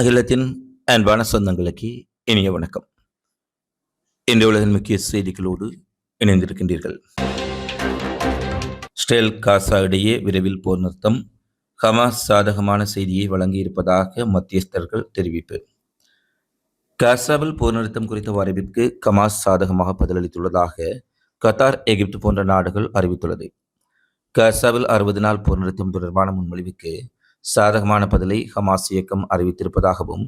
அகிலத்தின் அன்பான சொந்தங்களுக்கு இனிய வணக்கம். இந்த உலகின் முக்கிய செய்திகளோடு இணைந்திருக்கின்றீர்கள். ஸ்டேல் காசா இடையே விரைவில் போர் நிறுத்தம் ஹமாஸ் சாதகமான செய்தியை வழங்கியிருப்பதாக மத்தியஸ்தர்கள் தெரிவிப்பு. காசாவில் போர் நிறுத்தம் குறித்த அறிவிப்புக்கு ஹமாஸ் சாதகமாக பதிலளித்துள்ளதாக கத்தார் எகிப்து போன்ற நாடுகள் அறிவித்துள்ளது. காசாவில் அறுபது நாள் போர் நிறுத்தம் தொடர்பான முன்மொழிவுக்கு சாதகமான பதிலை ஹமாஸ் இயக்கம் அறிவித்திருப்பதாகவும்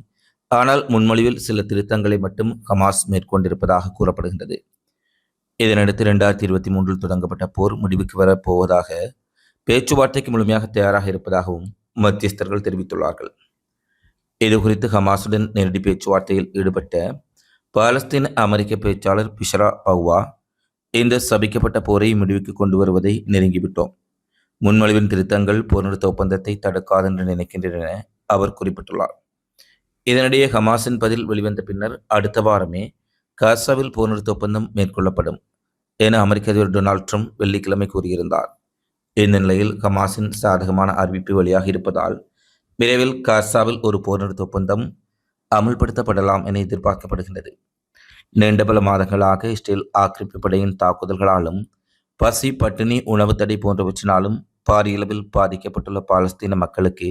ஆனால் முன்மொழிவில் சில திருத்தங்களை மட்டும் ஹமாஸ் மேற்கொண்டிருப்பதாக கூறப்படுகின்றது. இதனடுத்து இரண்டாயிரத்தி இருபத்தி மூன்றில் தொடங்கப்பட்ட போர் முடிவுக்கு வரப் போவதாக பேச்சுவார்த்தைக்கு முழுமையாக தயாராக இருப்பதாகவும் மத்தியஸ்தர்கள் தெரிவித்துள்ளார்கள். இது குறித்து ஹமாஸுடன் நேரடி பேச்சுவார்த்தையில் ஈடுபட்ட பாலஸ்தீன அமெரிக்க பேச்சாளர் பிஷரா பவுவா இந்த சபிக்கப்பட்ட போரை முடிவுக்கு கொண்டு வருவதை நெருங்கிவிட்டோம். முன்மொழிவின் திருத்தங்கள் போர் நிறுத்த ஒப்பந்தத்தை தடுக்காது என்று நினைக்கின்றன என அவர் குறிப்பிட்டுள்ளார். இதனிடையே ஹமாஸின் பதில் வெளிவந்த பின்னர் அடுத்த வாரமே காசாவில் போர் நிறுத்த ஒப்பந்தம் மேற்கொள்ளப்படும் என அமெரிக்க அதிபர் டொனால்ட் ட்ரம்ப் வெள்ளிக்கிழமை கூறியிருந்தார். இந்த நிலையில் ஹமாஸின் சாதகமான அறிவிப்பு வெளியாக இருப்பதால் விரைவில் காசாவில் ஒரு போர் நிறுத்த ஒப்பந்தம் அமுல்படுத்தப்படலாம் என எதிர்பார்க்கப்படுகின்றது. நீண்ட பல மாதங்களாக இஸ்ரேல் ஆக்கிரமிப்பு படையின் தாக்குதல்களாலும் பசி பட்டினி உணவு தடை போன்றவற்றினாலும் பாரியளவில் பாதிக்கப்பட்டுள்ள பாலஸ்தீன மக்களுக்கு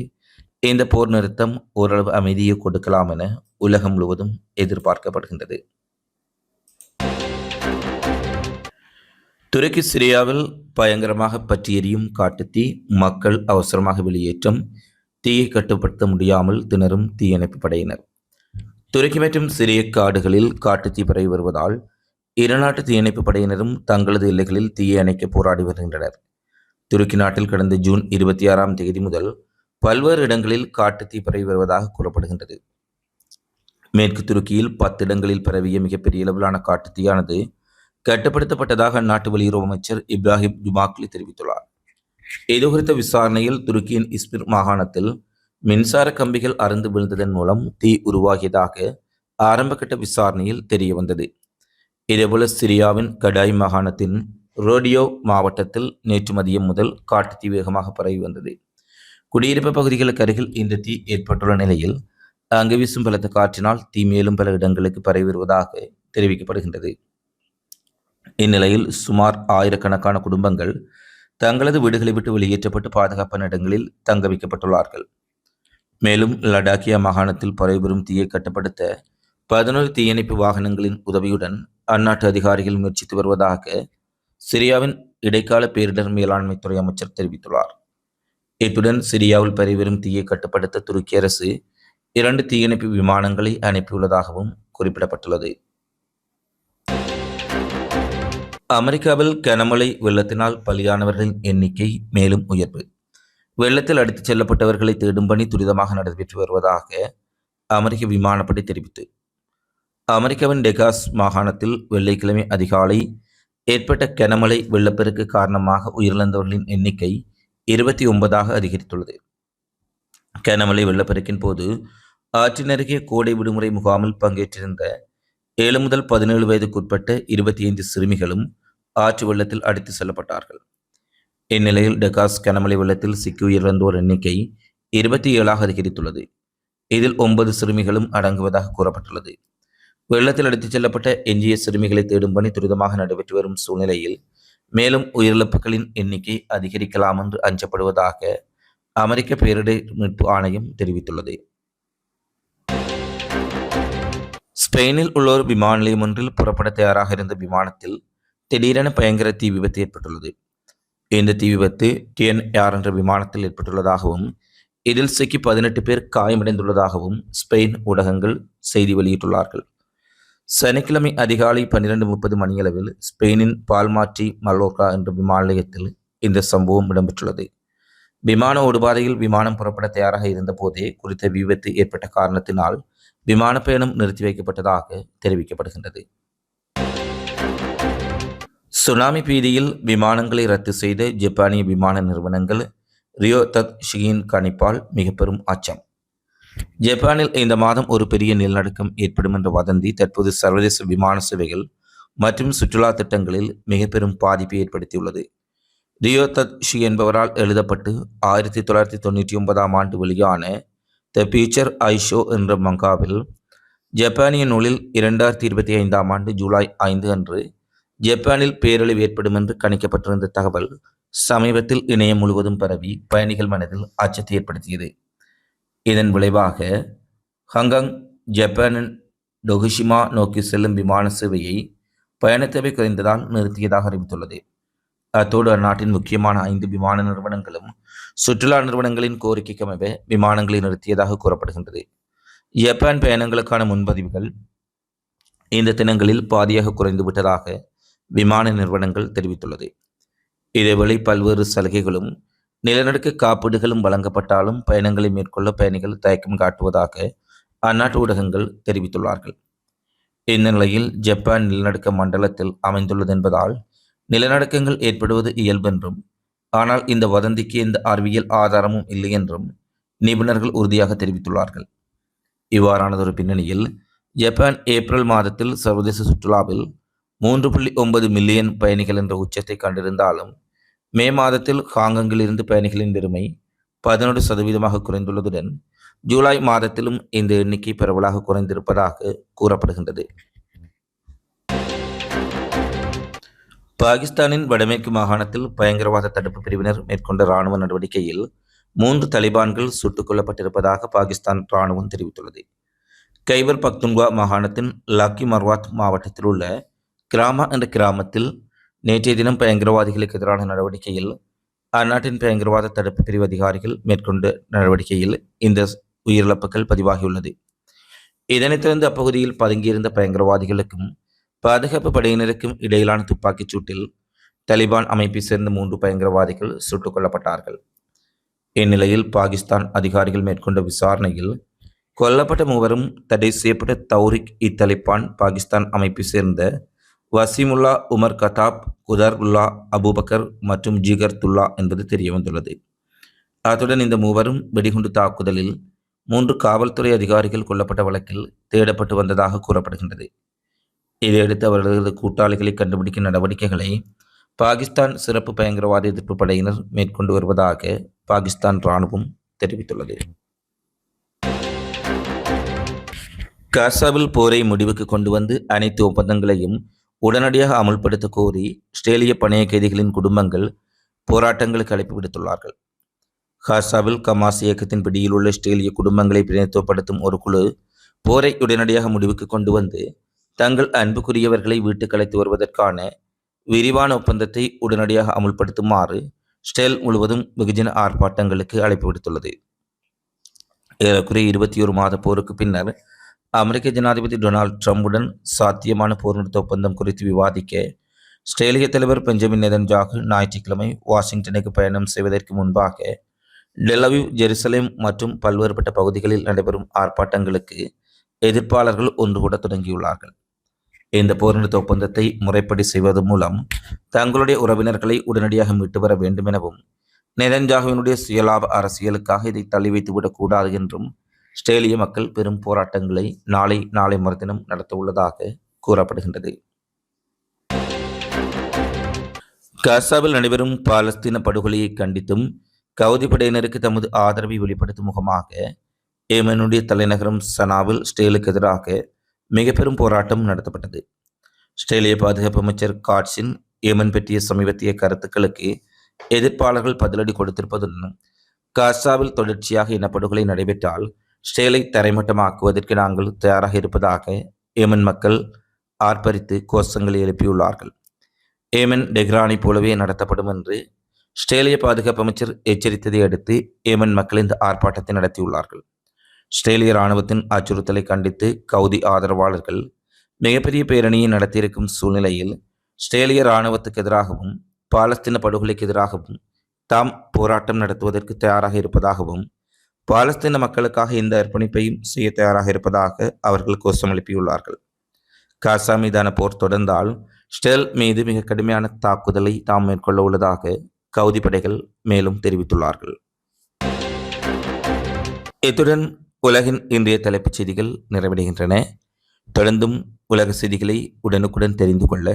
இந்த போர் நிறுத்தம் ஓரளவு அமைதியை கொடுக்கலாம் என உலகம் முழுவதும் எதிர்பார்க்கப்படுகின்றது. துருக்கி சிரியாவில் பயங்கரமாக பற்றி எரியும் காட்டுத்தீ மக்கள் அவசரமாக வெளியேற்றம் தீயை கட்டுப்படுத்த முடியாமல் திணறும் தீயணைப்பு படையினர் துருக்கி மற்றும் சிறிய காடுகளில் காட்டுத்தீ பரவி வருவதால் இரு நாட்டு தீயணைப்பு படையினரும் தங்களது எல்லைகளில் தீயை அணைக்க போராடி வருகின்றனர். துருக்கி நாட்டில் கடந்த ஜூன் இருபத்தி ஆறாம் தேதி முதல் பல்வேறு இடங்களில் காட்டுத்தீ பரவி வருவதாக கூறப்படுகின்றது. மேற்கு துருக்கியில் பத்து இடங்களில் பரவிய மிகப்பெரிய அளவிலான காட்டுத்தீயானது கட்டுப்படுத்தப்பட்டதாக அந்நாட்டு வெளியுறவு அமைச்சர் இப்ராஹிம் ஜுமாக்லி தெரிவித்துள்ளார். இது குறித்த விசாரணையில் துருக்கியின் இஸ்மிர் மாகாணத்தில் மின்சார கம்பிகள் அறுந்து விழுந்ததன் மூலம் தீ உருவாகியதாக ஆரம்பகட்ட விசாரணையில் தெரிய வந்தது இதேபோல சிரியாவின் கடாய் மாகாணத்தின் ரோடியோ மாவட்டத்தில் நேற்று மதியம் முதல் காட்டு தீ வேகமாக பரவி வந்தது. குடியிருப்பு பகுதிகளுக்கு அருகில் இந்த தீ ஏற்பட்டுள்ள நிலையில் அங்கு வீசும் பலத்த காற்றினால் தீ மேலும் பல இடங்களுக்கு பரவி வருவதாக தெரிவிக்கப்படுகின்றது. இந்நிலையில் சுமார் ஆயிரக்கணக்கான குடும்பங்கள் தங்களது வீடுகளை விட்டு வெளியேற்றப்பட்டு பாதுகாப்பான இடங்களில் தங்க வைக்கப்பட்டுள்ளார்கள். மேலும் லடாக்கியா மாகாணத்தில் பரவிவரும் தீயை கட்டுப்படுத்த பதினோரு தீயணைப்பு வாகனங்களின் உதவியுடன் அந்நாட்டு அதிகாரிகள் முயற்சித்து வருவதாக சிரியாவின் இடைக்கால பேரிடர் மேலாண்மை துறை அமைச்சர் தெரிவித்துள்ளார். இத்துடன் சிரியாவில் பரவிவரும் தீயை கட்டுப்படுத்த துருக்கி அரசு இரண்டு தீயணைப்பு விமானங்களை அனுப்பியுள்ளதாகவும் குறிப்பிடப்பட்டுள்ளது. அமெரிக்காவில் கனமழை வெள்ளத்தினால் பலியானவர்களின் எண்ணிக்கை மேலும் உயர்வு. வெள்ளத்தில் அடித்துச் செல்லப்பட்டவர்களை தேடும் பணி துரிதமாக நடைபெற்று வருவதாக அமெரிக்க விமானப்படை தெரிவித்து. அமெரிக்காவின் டெகாஸ் மாகாணத்தில் வெள்ளிக்கிழமை அதிகாலை ஏற்பட்ட கனமழை வெள்ளப்பெருக்கு காரணமாக உயிரிழந்தவர்களின் எண்ணிக்கை இருபத்தி ஒன்பதாக அதிகரித்துள்ளது. கனமழை வெள்ளப்பெருக்கின் போது ஆற்றினருகே கோடை விடுமுறை முகாமில் பங்கேற்றிருந்த ஏழு முதல் பதினேழு வயதுக்குட்பட்ட இருபத்தி ஐந்து சிறுமிகளும் ஆற்று வெள்ளத்தில் அடித்து செல்லப்பட்டார்கள். இந்நிலையில் டெகாஸ் கனமழை வெள்ளத்தில் சிக்கி உயிரிழந்தோர் எண்ணிக்கை இருபத்தி ஏழாக அதிகரித்துள்ளது. இதில் ஒன்பது சிறுமிகளும் அடங்குவதாக கூறப்பட்டுள்ளது. வெள்ளத்தில் அடித்துச் செல்லப்பட்ட எஞ்சிய சிறுமிகளை தேடும் பணி துரிதமாக நடைபெற்று வரும் சூழ்நிலையில் மேலும் உயிரிழப்புகளின் எண்ணிக்கை அதிகரிக்கலாம் என்று அஞ்சப்படுவதாக அமெரிக்க பேரிடர் மீட்பு ஆணையம் தெரிவித்துள்ளது. ஸ்பெயினில் உள்ள ஒரு விமான நிலையம் ஒன்றில் புறப்பட தயாராக இருந்த விமானத்தில் திடீரென பயங்கர தீ விபத்து ஏற்பட்டுள்ளது. இந்த தீ விபத்து டிஎன்ஏஆர் என்ற விமானத்தில் ஏற்பட்டுள்ளதாகவும் இதில் சிக்கி பதினெட்டு பேர் காயமடைந்துள்ளதாகவும் ஸ்பெயின் ஊடகங்கள் செய்தி வெளியிட்டுள்ளார்கள். சனிக்கிழமை அதிகாலை பன்னிரண்டு முப்பது மணியளவில் ஸ்பெயினின் பால்மாற்றி மல்லோர்கா என்ற விமான நிலையத்தில் இந்த சம்பவம் இடம்பெற்றுள்ளது. விமான ஓடுபாதையில் விமானம் புறப்பட தயாராக இருந்தபோதே குறித்த விபத்து ஏற்பட்ட காரணத்தினால் விமான பயணம் நிறுத்தி வைக்கப்பட்டதாக தெரிவிக்கப்படுகின்றது. சுனாமி பீதியில் விமானங்களை ரத்து செய்த ஜப்பானிய விமான நிறுவனங்கள் ரியோ தத் ஷியின் கணிப்பால் மிக பெரும் அச்சம். ஜப்பானில் இந்த மாதம் ஒரு பெரிய நிலநடுக்கம் ஏற்படும் என்ற வதந்தி தற்போது சர்வதேச விமான சேவைகள் மற்றும் சுற்றுலா திட்டங்களில் மிக பெரும் பாதிப்பை ஏற்படுத்தியுள்ளது. ரியோ தத்ஷி என்பவரால் எழுதப்பட்டு ஆயிரத்தி தொள்ளாயிரத்தி தொண்ணூற்றி ஒன்பதாம் ஆண்டு வெளியான த ஃபியூச்சர் ஐ ஷோ என்ற மங்காவில் ஜப்பானிய நூலில் இரண்டாயிரத்தி இருபத்தி ஐந்தாம் ஆண்டு ஜூலை ஐந்து அன்று ஜப்பானில் பேரழிவு ஏற்படும் என்று கணிக்கப்பட்டிருந்த தகவல் சமீபத்தில் இணையம் முழுவதும் பரவி பயணிகள் மனதில் அச்சத்தை ஏற்படுத்தியது. இதன் விளைவாக ஹாங்காங் ஜப்பானின் டொகுஷிமா நோக்கி செல்லும் விமான சேவையை பயணத்தேவை குறைந்ததால் நிறுத்தியதாக அறிவித்துள்ளது. அத்தோடு அந்நாட்டின் முக்கியமான ஐந்து விமான நிறுவனங்களும் சுற்றுலா நிறுவனங்களின் கோரிக்கைக்கு அமைவ விமானங்களை நிறுத்தியதாக கூறப்படுகின்றது. ஜப்பான் பயணங்களுக்கான முன்பதிவுகள் இந்த தினங்களில் பாதியாக குறைந்து விட்டதாக விமான நிறுவனங்கள் தெரிவித்துள்ளது. இதேவேளை பல்வேறு சலுகைகளும் நிலநடுக்க காப்பீடுகளும் வழங்கப்பட்டாலும் பயணங்களை மேற்கொள்ள பயணிகள் தயக்கம் காட்டுவதாக அந்நாட்டு ஊடகங்கள் தெரிவித்துள்ளார்கள். இந்த நிலையில் ஜப்பான் நிலநடுக்க மண்டலத்தில் அமைந்துள்ளது என்பதால் நிலநடுக்கங்கள் ஏற்படுவது இயல்பென்றும் ஆனால் இந்த வதந்திக்கு எந்த அறிவியல் ஆதாரமும் இல்லை என்றும் நிபுணர்கள் உறுதியாக தெரிவித்துள்ளார்கள். இவ்வாறானதொரு பின்னணியில் ஜப்பான் ஏப்ரல் மாதத்தில் சர்வதேச சுற்றுலாவில் மூன்று புள்ளி ஒன்பது மில்லியன் பயணிகள் என்ற உச்சத்தை கண்டிருந்தாலும் மே மாதத்தில் ஹாங்கங்கில் இருந்து பயணிகளின் பெருமை பதினொரு சதவீதமாக குறைந்துள்ளதுடன் ஜூலை மாதத்திலும் இந்த எண்ணிக்கை பரவலாக குறைந்திருப்பதாக கூறப்படுகின்றது. பாகிஸ்தானின் வடமேற்கு மாகாணத்தில் பயங்கரவாத தடுப்பு பிரிவினர் மேற்கொண்ட இராணுவ நடவடிக்கையில் மூன்று தலிபான்கள் சுட்டுக் கொல்லப்பட்டிருப்பதாக பாகிஸ்தான் இராணுவம் தெரிவித்துள்ளது. கைபர் பக்துன்வா மாகாணத்தின் லக்கி மர்வாத் மாவட்டத்தில் உள்ள கிராமா என்ற கிராமத்தில் நேற்றைய தினம் பயங்கரவாதிகளுக்கு எதிரான நடவடிக்கையில் அந்நாட்டின் பயங்கரவாத தடுப்பு பிரிவு அதிகாரிகள் மேற்கொண்ட நடவடிக்கையில் இந்த உயிரிழப்புகள் பதிவாகியுள்ளது. இதனைத் தொடர்ந்து அப்பகுதியில் பதுங்கியிருந்த பயங்கரவாதிகளுக்கும் பாதுகாப்பு படையினருக்கும் இடையிலான துப்பாக்கிச் சூட்டில் தலிபான் அமைப்பை சேர்ந்த மூன்று பயங்கரவாதிகள் சுட்டுக் கொல்லப்பட்டார்கள். இந்நிலையில் பாகிஸ்தான் அதிகாரிகள் மேற்கொண்ட விசாரணையில் கொல்லப்பட்ட மூவரும் தடை செய்யப்பட்ட தௌரிக் இத்தலிபான் பாகிஸ்தான் அமைப்பை சேர்ந்த வசீமுல்லா உமர் கதாப் குதர்உல்லா அபுபக்கர் மற்றும் ஜிகர்துல்லா என்பது தெரிய வந்துள்ளது அத்துடன் இந்த மூவரும் வெடிகுண்டு தாக்குதலில் மூன்று காவல்துறை அதிகாரிகள் கொல்லப்பட்ட வழக்கில் தேடப்பட்டு வந்ததாக கூறப்படுகின்றது. இதையடுத்து அவர்களது கூட்டாளிகளை கண்டுபிடிக்கும் நடவடிக்கைகளை பாகிஸ்தான் சிறப்பு பயங்கரவாத எதிர்ப்பு படையினர் மேற்கொண்டு வருவதாக பாகிஸ்தான் இராணுவம் தெரிவித்துள்ளது. காசாவில் போரை முடிவுக்கு கொண்டு வந்து அனைத்து ஒப்பந்தங்களையும் உடனடியாக அமுல்படுத்த கோரி ஆஸ்திரேலிய பணைய கைதிகளின் குடும்பங்கள் போராட்டங்களுக்கு அழைப்பு விடுத்துள்ளார்கள். காசாவில் கமாஸ் இயக்கத்தின் பிடியில் உள்ள ஆஸ்திரேலிய குடும்பங்களை பிரதிநிதித்துவப்படுத்தும் ஒரு குழு போரை உடனடியாக முடிவுக்கு கொண்டு வந்து தங்கள் அன்புக்குரியவர்களை வீட்டுக்கு அழைத்து வருவதற்கான விரிவான ஒப்பந்தத்தை உடனடியாக அமுல்படுத்துமாறு ஸ்டெல் முழுவதும் வெகுஜன ஆர்ப்பாட்டங்களுக்கு அழைப்பு விடுத்துள்ளது. ஏறக்குறைய இருபத்தி ஒரு மாத போருக்கு பின்னர் அமெரிக்க ஜனாதிபதி டொனால்ட் ட்ரம்புடன் சாத்தியமான போர் நிறுத்த ஒப்பந்தம் குறித்து விவாதிக்க ஆஸ்திரேலிய தலைவர் பெஞ்சமின் நெதன்ஜாகு ஞாயிற்றுக்கிழமை வாஷிங்டனுக்கு பயணம் செய்வதற்கு முன்பாக டெலவிவ் ஜெருசலேம் மற்றும் பல்வேறுபட்ட பகுதிகளில் நடைபெறும் ஆர்ப்பாட்டங்களுக்கு எதிர்ப்பாளர்கள் ஒன்று கூட தொடங்கியுள்ளார்கள். இந்த போர் நிறுத்த ஒப்பந்தத்தை முறைப்படி செய்வதன் மூலம் தங்களுடைய உறவினர்களை உடனடியாக மீட்டு வர வேண்டும் எனவும் நெதன்ஜாகுவினுடைய சுயலாப அரசியலுக்காக இதை தள்ளி வைத்துவிடக்கூடாது என்றும் ஆஸ்திரேலிய மக்கள் பெரும் போராட்டங்களை நாளை நாளை மறுதினம் நடத்த உள்ளதாக கூறப்படுகின்றது. காசாவில் நடைபெறும் பாலஸ்தீன படுகொலையை கண்டித்தும் கவுதி படையினருக்கு தமது ஆதரவை வெளிப்படுத்தும் முகமாக ஏமனுடைய தலைநகரம் சனாவில் ஸ்டேலுக்கு எதிராக மிக பெரும் போராட்டம் நடத்தப்பட்டது. ஆஸ்திரேலிய பாதுகாப்பு அமைச்சர் காட்ஸின் ஏமன் பற்றிய சமீபத்திய கருத்துக்களுக்கு எதிர்ப்பாளர்கள் பதிலடி கொடுத்திருப்பதுடன் காசாவில் தொடர்ச்சியாக இனப்படுகொலை நடைபெற்றால் ஸ்டேலை தரைமட்டமாக்குவதற்கு நாங்கள் தயாராக இருப்பதாக ஏமன் மக்கள் ஆர்ப்பரித்து கோஷங்களை எழுப்பியுள்ளார்கள். ஏமன் டெஹ்ரானை போலவே நடத்தப்படும் என்று ஸ்டேலிய பாதுகாப்பு அமைச்சர் எச்சரித்ததை அடுத்து ஏமன் மக்கள் இந்த ஆர்ப்பாட்டத்தை நடத்தியுள்ளார்கள். ஸ்ட்ரேலிய இராணுவத்தின் அச்சுறுத்தலை கண்டித்து கவுதி ஆதரவாளர்கள் மிகப்பெரிய பேரணியை நடத்தியிருக்கும் சூழ்நிலையில் ஆஸ்திரேலிய இராணுவத்துக்கு எதிராகவும் பாலஸ்தீன படுகொலைக்கு எதிராகவும் தாம் போராட்டம் நடத்துவதற்கு தயாராக இருப்பதாகவும் பாலஸ்தீன மக்களுக்காக இந்த அர்ப்பணிப்பையும் செய்ய தயாராக இருப்பதாக அவர்கள் கோஷம் எழுப்பியுள்ளார்கள். காசா மீதான போர் தொடர்ந்தால் ஸ்டெல் மீது மிக கடுமையான தாக்குதலை தாம் மேற்கொள்ள உள்ளதாக கவுதி படைகள் மேலும் தெரிவித்துள்ளார்கள். இத்துடன் உலகின் இன்றைய தலைப்புச் செய்திகள் நிறைவடைகின்றன. தொடர்ந்தும் உலக செய்திகளை உடனுக்குடன் தெரிந்து கொள்ள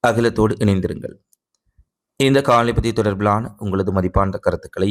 அகிலத்தோடு இணைந்திருங்கள். இந்த காணொலி பற்றி தொடர்பிலான உங்களது மதிப்பான கருத்துக்களை